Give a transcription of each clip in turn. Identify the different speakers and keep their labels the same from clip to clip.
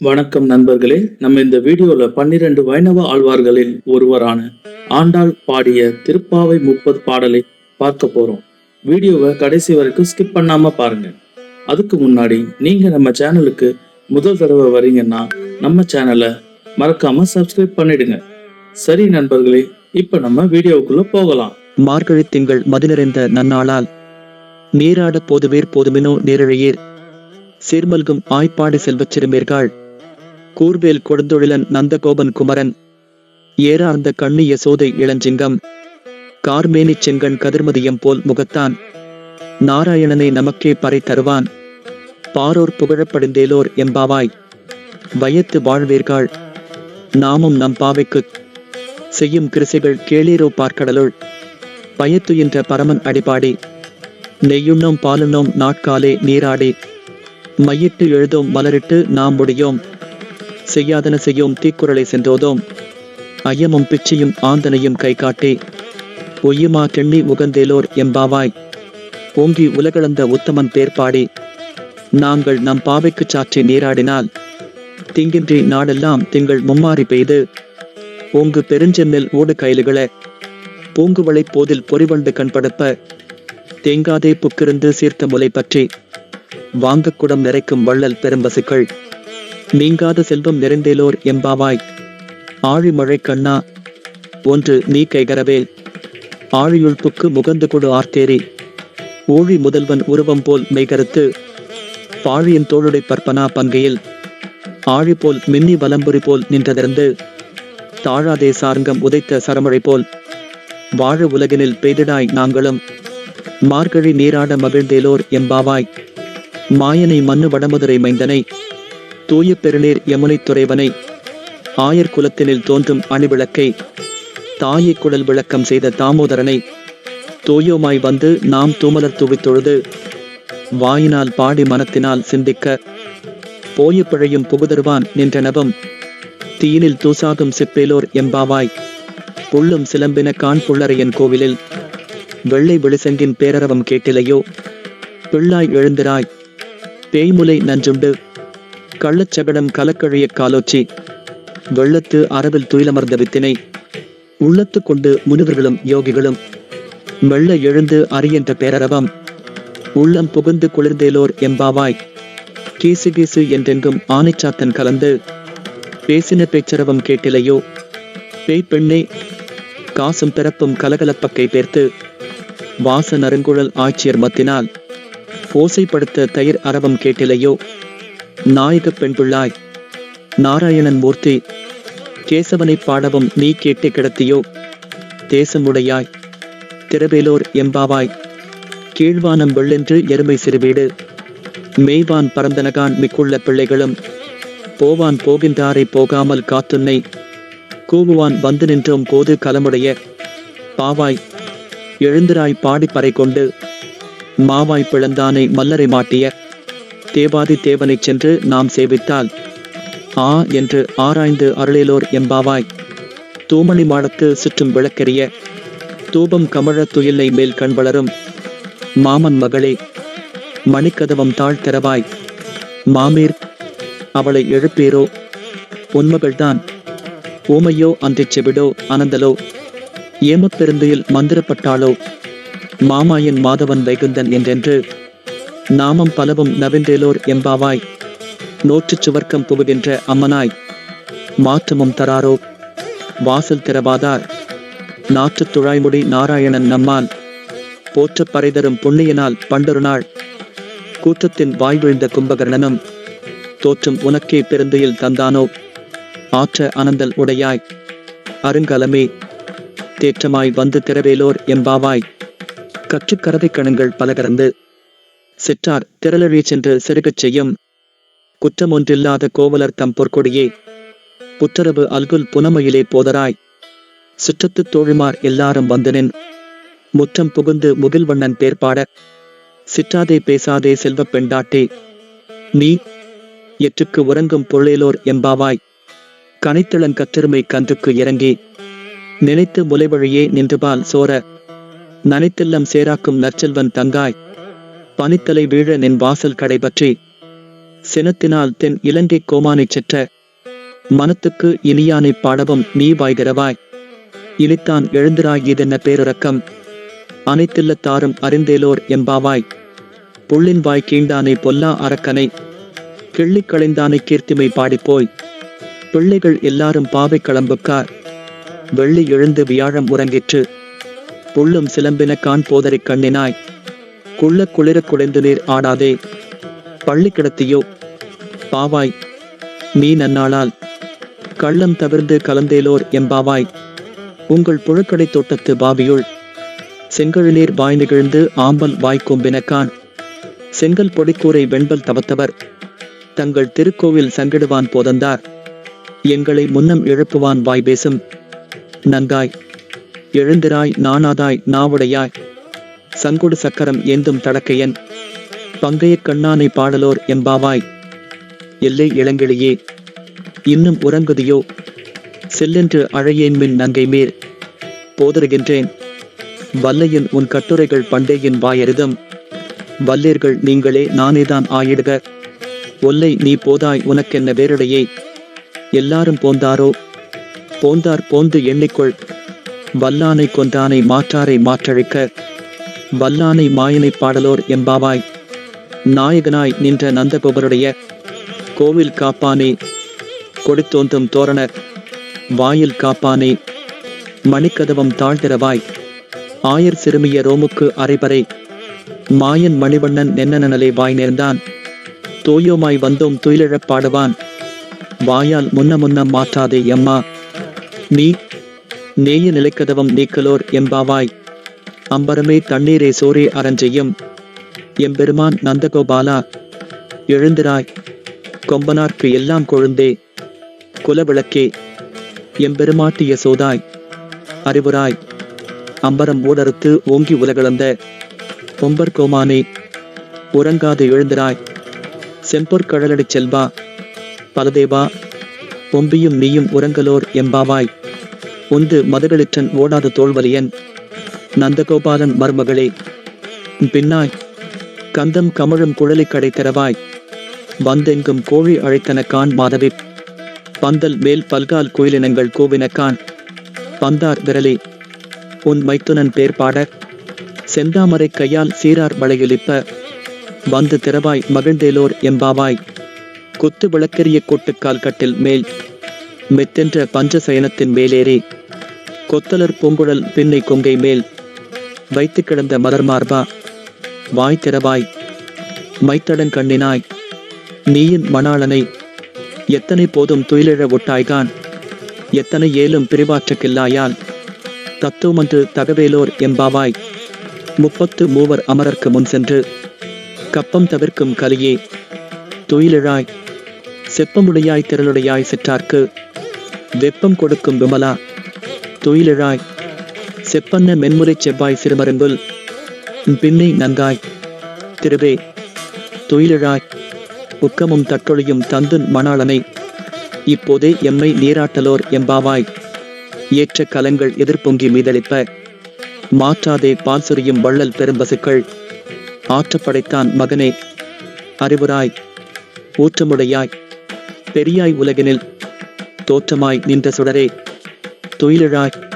Speaker 1: வணக்கம் நண்பர்களே. நம்ம இந்த வீடியோல பன்னிரண்டு வைணவ ஆழ்வார்களில் ஒருவரான ஆண்டாள் பாடிய திருப்பாவை முப்பது பாடலை பார்க்க போறோம். வீடியோவை கடைசி வரைக்கும் ஸ்கிப் பண்ணாம பாருங்க. அதுக்கு முன்னாடி நீங்க நம்ம சேனலுக்கு முதல் தடவை வரீங்கன்னா நம்ம சேனலை மறக்காம சப்ஸ்கிரைப் பண்ணிடுங்க. சரி நண்பர்களே இப்ப நம்ம வீடியோவுக்குள்ள போகலாம்.
Speaker 2: மார்கழி திங்கள் மது நன்னாளால் நீராட போதுவேர் போதுமினோ நீரிழையீர். சீர்மல்கும் ஆய்ப்பாடு செல்வச் சிறுமீர்கள் கூர்வேல் கொடுந்தொழிலன் நந்தகோபன் குமரன். ஏறார்ந்த கண்ணு யசோதை இளஞ்சிங்கம். கார்மேனி செங்கண் கதிர்மதியம் போல் முகத்தான். நாராயணனை நமக்கே பறை தருவான். பாரோர் புகழப்படுந்தேலோர் எம்பாவாய். வயத்து வாழ்வீர்கள் நாமும் நம் பாவைக்கு செய்யும் கிருசைகள் கேளீரோ பார்க்கடலுள். பயத்துயின்ற பரமன் அடிபாடி. நெய்யுண்ணோம் பாலுண்ணோம் நாட்காலே நீராடி. மையிட்டு எழுதும் மலரிட்டு நாம் முடியும். செய்யாதன செய்யும் தீக்குறளை சென்றோதும். ஐயமும் பிச்சையும் ஆந்தனையும் கை காட்டி ஒய்யுமா கெண்ணி உகந்தேலோர் எம்பாவாய். ஓங்கி உலகளந்த உத்தமன் பேர்பாடி. நாங்கள் நம் பாவைக்கு சாற்றி நீராடினால். திங்கின்றி நாடெல்லாம் திங்கள் மும்மாறி பெய்து. ஓங்கு பெருஞ்செம்மில் ஓடு கைலுகள பூங்குவளை போதில் பொறிவண்டு கண்படுப்ப. தேங்காதே புக்கிருந்து சீர்த்த முலை பற்றி. வாங்கக்குடம் நிறைக்கும் வள்ளல் பெரும்பசுக்கள். நீங்காத செல்வம் நிறைந்தேலோர் எம்பாவாய். ஆழிமழை கண்ணா ஒன்று நீ கைகரவேல். ஆழியுள் புக்கு முகந்து கொடு ஆர்த்தேரி ஊழி முதல்வன் உருவம் போல் மெய்கருத்து. பாழியின் தோளுடை பற்பனா பங்கையில். ஆழி போல் மின்னி வலம்புரி போல் நின்றதிருந்து. தாழாதே சார்ங்கம் உதைத்த சரமழை போல். வாழ உலகினில் பெய்திடாய் நாங்களும். மார்கழி நீராட மகிழ்ந்தேலோர் எம்பாவாய் மாயனை மண்ணு வடமதுரை மைந்தனை தூய பெருநீர் யமுனை துறைவனை ஆயர் குலத்தினில் தோன்றும் அணிவிளக்கை தாயை குழல் விளக்கம் செய்த தாமோதரனை தூயோமாய் வந்து நாம் தூமலர் தூவித்தொழுது வாயினால் பாடி மனத்தினால் சிந்திக்க போய பிழையும் புகுதருவான் நின்றனவும் தீயினில் தூசாகும் சிப்பேலோர் எம்பாவாய் புள்ளும் சிலம்பின கான் புள்ளரையன் கோவிலில் வெள்ளை வெளிசங்கின் பேரரவம் கேட்டிலையோ? பிள்ளாய் எழுந்திராய். பேய்முலை நஞ்சுண்டு. கள்ளச்சகடம் கலக்கழிய காலோச்சி. வெள்ளத்து அரவில் துயிலமர்ந்த வித்தினை. உள்ளத்து கொண்டு முனிவர்களும் யோகிகளும். மெல்ல எழுந்து அறியென்ற பேரரவம். உள்ளம் புகுந்து குளிர்ந்தேலோர் எம்பாவாய். கீசு கீசு என்றெங்கும் ஆனைச்சாத்தன் கலந்து. பேசின பேச்சரவம் கேட்டிலையோ? பேய் பெண்ணே காசும் பிறப்பும் கலகலப்பக்கை பேர்த்து. வாச நறுங்குழல் ஆட்சியர் மத்தினால் ஓசைப்படுத்த தயிர் அரவம் கேட்டிலையோ? நாயகப் பெண் பிள்ளாய் நாராயணன் மூர்த்தி கேசவனை பாடவும் நீ கேட்டு கிடத்தியோ? தேசமுடையாய் திரவேலோர் எம்பாவாய் கீழ்வானம் வெள்ளென்று எருமை சிறுவீடு மேய்வான் பரந்தனகான் மிக்குள்ள பிள்ளைகளும் போவான் போகின்றாரை போகாமல் காத்துன்னை கூவுவான் வந்து நின்றோம் போது கலமுடைய பாவாய் எழுந்திராய் பாடிப்பறை கொண்டு மாவாய் பிளந்தானை மல்லரை மாட்டிய தேவாதி தேவனைச் சென்று நாம் சேவித்தால் ஆ என்று ஆராய்ந்து அருளேலோர் எம்பாவாய் தூமணி மாடத்து சுற்றும் விளக்கெறிய தூபம் கமழ துயிலை மேல் கண் வளரும் மாமன் மகளே மணிக்கதவம் தாழ் திறவாய் மாமீர் அவளை எழுப்பீரோ? உண்மகள்தான் ஊமையோ அன்றைச் செவிடோ அனந்தலோ? ஏமப்பெருந்தையில் மந்திரப்பட்டாளோ மாமாயன் மாதவன் வைகுந்தன் என்றென்று நாமம் பலவும் நவின்றேலோர் எம்பாவாய் நோற்றுச் சுவர்க்கம் புகுகின்ற அம்மனாய் மாற்றமும் தராரோ? வாசல் திறவாதார் நாற்று துழாய்முடி நாராயணன் நம்மால் போற்றப் பறைதரும் புண்ணியனால் பண்டொருநாள் கூற்றத்தின் வாய் விழுந்த கும்பகர்ணனும் தோற்றும் உனக்கே பெருந்தையில் தந்தானோ? ஆற்ற அனந்தல் உடையாய் அருங்கலமே தேற்றமாய் வந்து திரவேலோர் எம்பாவாய் கற்றுக்கரவை கணங்கள் பலகரந்து சிற்றார் திரளழி சென்று செருகச் செய்யும். குற்றமொன்றில்லாத கோவலர் தம் பொற்கொடியே புற்றரவு அல்குல் புனமையிலே போதராய். சுற்றத்து தோழிமார் எல்லாரும் வந்தனின் முற்றம் புகுந்து முகில்வண்ணன் பேர்பாட சிற்றாதே பேசாதே செல்வப் பெண்டாட்டே. நீ எற்றுக்கு உறங்கும் பொருளேலோர் எம்பாவாய் கனைத்தளன் கற்றெருமை கன்றுக்கு இறங்கி. நினைத்து முலைவழியே நின்றுபால் சோர. நனைத்தெல்லம் சேராக்கும் நற்செல்வன் தங்காய். பனித்தலை வீழ நின் வாசல் கடைபற்றி சினத்தினால் தென் இலங்கை கோமானைச் செற்ற. மனத்துக்கு இனியானைப் பாடவும் நீ வாய்கிறவாய். இனித்தான் எழுந்திராய் இதென்ன பேரிறக்கம். அனைத்தில்லத்தாரும் அறிந்தேலோர் எம்பாவாய் புள்ளின் வாய் கீண்டானை பொல்லா அரக்கனை. கிள்ளிக் களைந்தானை கீர்த்திமை பாடிப்போய். பிள்ளைகள் எல்லாரும் பாவை களம்புக்கார். வெள்ளி எழுந்து வியாழம் உறங்கிற்று. புள்ளும் சிலம்பின கான் போதரைக் கண்ணினாய். குள்ள குளிர குடைந்து நீர் ஆடாதே. பள்ளி கிடத்தியோ? பாவாய். நீ நன்னாளால் கள்ளம் தவிர்ந்து கலந்தேலோர் எம்பாவாய். உங்கள் புழக்கடை தோட்டத்து பாவியுள். செங்கழுநீர் வாய் நிகழ்ந்து ஆம்பல் வாய்க்கொம்பினக்கான் செங்கல் பொடிக்கூரை வெண்பல் தவத்தவர். தங்கள் திருக்கோவில் சங்கிடுவான் போதந்தார். எங்களை முன்னம் எழுப்புவான் வாய் பேசும். நன்காய். எழுந்திராய் நாணாதாய் நாவுடையாய். சங்குடு சக்கரம் ஏந்தும் தடக்கையன். பங்கையக் கண்ணானை பாடலோர் எம்பாவாய் எல்லை இளங்கிளியே இன்னும் உறங்குதியோ? செல்லென்று அழையேன் மின் நங்கை மேல் போதருகின்றேன். வல்லையின் உன் கட்டுரைகள் பண்டையின் வாயரிதம் வல்லேர்கள் நீங்களே நானேதான் ஆயிடுக. ஒல்லை நீ போதாய் உனக்கென்ன வேறுடையே? எல்லாரும் போந்தாரோ? போந்தார் போந்து எண்ணிக்கொள். வல்லானை கொந்தானை மாற்றாரை மாற்றழிக்க. வல்லானை மாயனை பாடலோர் எம்பாவாய் நாயகனாய் நின்ற நந்தகோபருடைய கோவில் காப்பானே. கொடுத்தோந்தும் தோரணர். வாயில் காப்பானே. மணிக்கதவம் தாழ்திரவாய் ஆயர் சிறுமிய ரோமுக்கு அரைபறை. மாயன் மணிவண்ணன் நென்னனலே வாய் நேர்ந்தான். தோயோமாய் வந்தோம் துயிலிழப் பாடுவான். வாயால் முன்ன முன்னம் மாற்றாதே எம்மா. நீ நேய நிலைக்கதவம் நீக்கலோர் எம்பாவாய். அம்பரமே தண்ணீரே சோரே அரஞ்செய்யும். எம்பெருமான் நந்தகோபாலா எழுந்திராய். கொம்பனார்க்கு எல்லாம் கொழுந்தே குலவிளக்கே எம்பெருமாட்டிய சோதாய். அறிவுராய் அம்பரம் ஊடறுத்து ஓங்கி உலகளந்த பொம்பர் கோமானே உறங்காது எழுந்திராய். செம்பொற்கழலடிச் செல்வா பலதேவா பொம்பியும் நீயும் உறங்கலோர் எம்பாவாய். உந்து மதுகளிற்றன் ஓடாத தோல்வலியன் நந்தகோபாலன் மருமகளே பின்னாய் கந்தம் கமழும் குழலி கடை திறவாய் வந்தெங்கும் கோழி அழைத்தன கான் மாதவி. பந்தல் மேல் பல்கால் கோயிலினங்கள் கோவினக்கான் பந்தார் விரலே உன் மைத்துனன் பேர் பாட செந்தாமரை கையால் சீரார் வளையொலிப்ப வந்து திறவாய் மகிழ்ந்தேலோர் எம்பாவாய். குத்து விளக்கெரிய கொட்டுக்கால் கட்டில் மேல். மெத்தென்ற பஞ்சசயனத்தின் மேலேறி. கொத்தலர் பூங்குழல் பின்னை கொங்கை மேல். வைத்து கிடந்த மலர்மார்பா வாய் திறவாய் மைத்தடன் கண்ணினாய் நீயின் மணாளனை எத்தனை போதும் துயிலிழ ஒட்டாய்கான் எத்தனை ஏலும் பிரிவாற்றக்கில்லாயால் தத்துவமன்று தகவேலோர் எம்பாவாய் முப்பத்து மூவர் அமரர்க்கு முன் சென்று கப்பம் தவிர்க்கும் கலியே துயிலிழாய் செப்பமுடையாய் திரளுடையாய் சிற்றார்க்கு வெப்பம் கொடுக்கும் விமலா துயிலிழாய். செப்பன்ன மென்முறை செவ்வாய் சிறுமருங்குல் பின்னை நங்காய் திருவே துயிலிழாய். உக்கமும் தற்றொழியும் தந்துன் மணாளனை இப்போதே எம்மை நீராட்டலோர் எம்பாவாய். ஏற்ற கலங்கள் எதிர்பொங்கி மீதளிப்ப மாற்றாதே பால் சொரியும் வள்ளல் பெரும்பசுக்கள். ஆற்றப்படைத்தான் மகனே அறிவுராய் ஊற்றமுடையாய். பெரியாய் உலகினில் தோற்றமாய் நின்ற சுடரே துயிலிழாய்.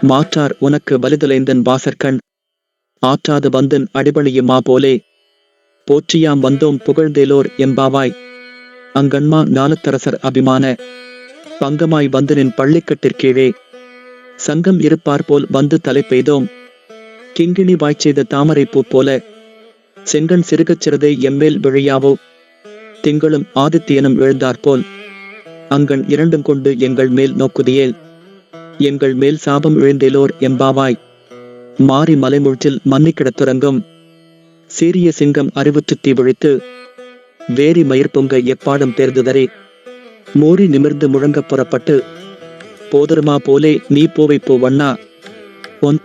Speaker 2: மாற்றார் உனக்கு வலிதலைந்தன் வாசற்கண். ஆற்றாது வந்தன் அடிபணியுமா போலே. போற்றியாம் வந்தோம் புகழ்ந்தேலோர் எம்பாவாய் அங்கண்மா ஞானத்தரசர் அபிமான. பங்கமாய் வந்தனின் பள்ளிக்கட்டிற்கீழே சங்கம் இருப்பார் போல் வந்து தலை பெய்தோம். கிங்கிணி வாய்ச்செய்த தாமரை பூ போல. செங்கன் சிறுகச் சிறுதை எம்மேல் விழியாவோ. திங்களும் ஆதித்யனும் எழுந்தாற்போல் அங்கன் இரண்டும் கொண்டு எங்கள் மேல் நோக்குதியேல். எங்கள் மேல் சாபம் இழந்தேலோர் எம்பாவாய். மாறி மலைமுழ்ச்சில் மன்னிக்கிடத் கிடத்துறங்கும். சீரிய சிங்கம் அறிவுற்று தீ விழித்து வேரி மயிர் பொங்க எப்பாடும் தேர்ந்துதரே மூறி நிமிர்ந்து முழங்க புறப்பட்டு போதருமா போலே நீ போவை போ வண்ணா. பொன்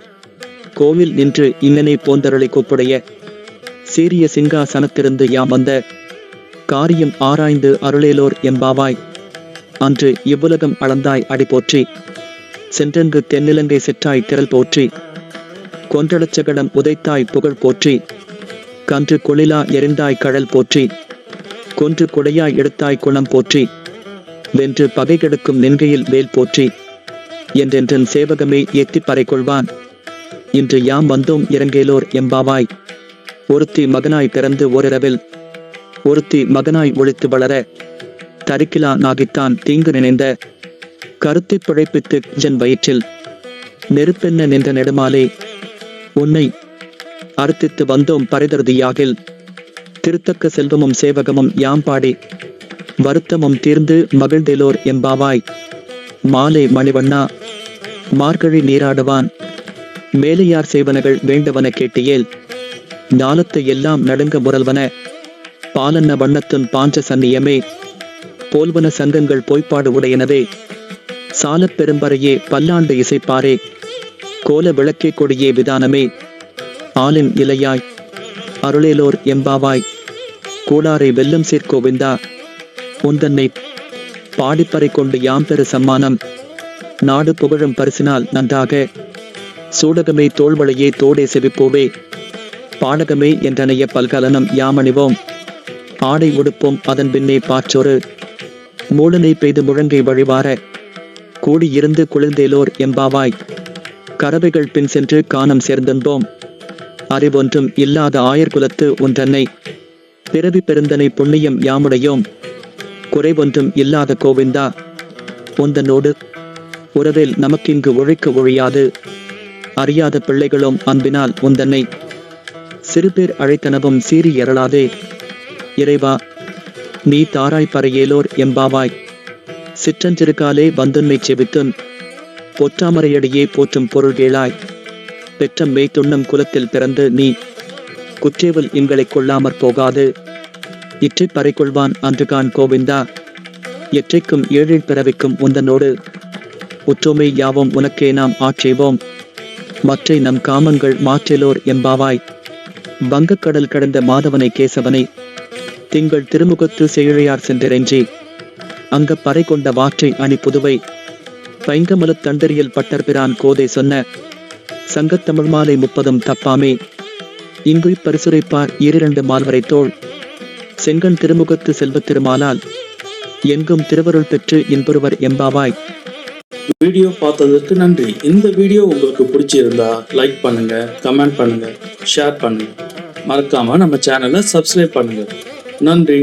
Speaker 2: கோவில் நின்று இங்கனை போந்தருளை கூப்புடைய. சீரிய சிங்காசனத்திருந்து யாம் வந்த காரியம் ஆராய்ந்து அருளேலோர் எம்பாவாய். அன்று இவ்வுலகம் அளந்தாய் அடி போற்றி. சென்றென்று தென்னிலங்கை செற்றாய் திரள் போற்றி. கொன்றளச்சகடம் உதைத்தாய் புகழ் போற்றி. கன்று கொளிலா எரிந்தாய் கழல் போற்றி. கொன்று குடையாய் எடுத்தாய் குளம் போற்றி. வென்று பகை கெடுக்கும் நின்கையில் வேல் போற்றி. என்றென்றன் சேவகமே எத்திப் பறை கொள்வான். இன்று யாம் வந்தோம் இறங்கேலோர் எம்பாவாய். ஒருத்தி மகனாய் பிறந்து ஓரிரவில். ஒருத்தி மகனாய் ஒழித்து வளர. தரிக்கிலா நாகித்தான் தீங்கு நினைந்த. கருத்தை பிழைப்பித்து என் வயிற்றில் நெருப்பென்ன நின்ற நெடுமாலே உன்னை அறுத்தித்து வந்தோம் பரிதருதியாகில் திருத்தக்க செல்வமும் சேவகமும் யாம் பாடி வருத்தமும் தீர்ந்து மகிழ்ந்தேலோர் எம்பாவாய். மாலை மணிவண்ணா மார்கழி நீராடுவான். மேலையார் செய்வனகள் வேண்டவன கேட்டியேல் ஞானத்தை எல்லாம் நடுங்க முரல்வன. பாலன்ன வண்ணத்துன் பாஞ்ச சன்னியமே போல்வன சங்கங்கள் பொய்ப்பாடு உடையனவே. சாலப் பெரும்பறையே பல்லாண்டு இசைப்பாரே. கோல விளக்கே கொடியே விதானமே. ஆளின் இலையாய் அருளேலோர் எம்பாவாய். கூடாரை வெல்லம் சீர்கோவிந்தா உந்தன்னை பாடிப்பறை கொண்டு யாம் பெரு சம்மானம். நாடு புகழும் பரிசினால் நன்றாக. சூடகமே தோல்வளையே தோடே செவிப்போவே. பாடகமே என்றனைய பல்கலனம் யாமணிவோம். ஆடை உடுப்போம் அதன் பின்னே பாற்றொரு. மூலனை பெய்து முழங்கை வழிவார. கூடியிருந்து குளிர்ந்தேலோர் எம்பாவாய் கறவைகள் பின் சென்று காணம் சேர்ந்தன்போம். அறிவொன்றும் இல்லாத ஆயர்குலத்து ஒன்றன்னை பிறவி பெருந்தனை புண்ணியம் யாமுடையோம். குறைவொன்றும் இல்லாத கோவிந்தா. உந்தனோடு உறவில் நமக்கிங்கு ஒழிக்க ஒழியாது. அறியாத பிள்ளைகளும் அன்பினால் உந்தன்னை. சிறுபேர் அழைத்தனவும் சீறி எறலாதே இறைவா நீ தாராய் பறையேலோர் எம்பாவாய் சிற்றஞ்சிறுகாலே வந்தன்மை செவித்துன். பொற்றாமரையடியே போற்றும் பொருள்கேளாய் பெற்ற மேய்த்துண்ணம் குலத்தில் பிறந்து நீ. குற்றேவல் எங்களைக் கொள்ளாமற் போகாது. இற்றை பறை கொள்வான் அன்றுகான் கோவிந்தா. எற்றைக்கும் ஏழில் பிறவிக்கும் உந்தனோடு. ஒற்றுமை யாவும் உனக்கே நாம் ஆட்சேவோம் மற்றை நம் காமங்கள் மாற்றிலோர் எம்பாவாய் வங்கக்கடல் கடந்த மாதவனை கேசவனை. திங்கள் திருமுகத்து செயழையார் சென்றிறைஞ்சி அங்க பறை கொண்ட வாற்றை அணி புதுவை. பைங்கமலத் தண்டறியல் பட்டர்பிரான் கோதை சொன்ன சங்கத்தமிழ் மாலை முப்பதும் தப்பாமே. இங்கு பரிசுரைப்பார் இரண்டு மால்வரை தோள். செங்கன் திருமுகத்து செல்வத் திருமாலால் எங்கும் திருவருள் பெற்று இன்பொருவர் எம்பாவாய்.
Speaker 1: வீடியோ பார்த்ததற்கு நன்றி. இந்த வீடியோ உங்களுக்கு பிடிச்சிருந்தா லைக் பண்ணுங்க கமெண்ட் பண்ணுங்க ஷேர் பண்ணுங்க. மறக்காம நம்ம சேனலை சப்ஸ்கிரைப் பண்ணுங்க. நன்றி.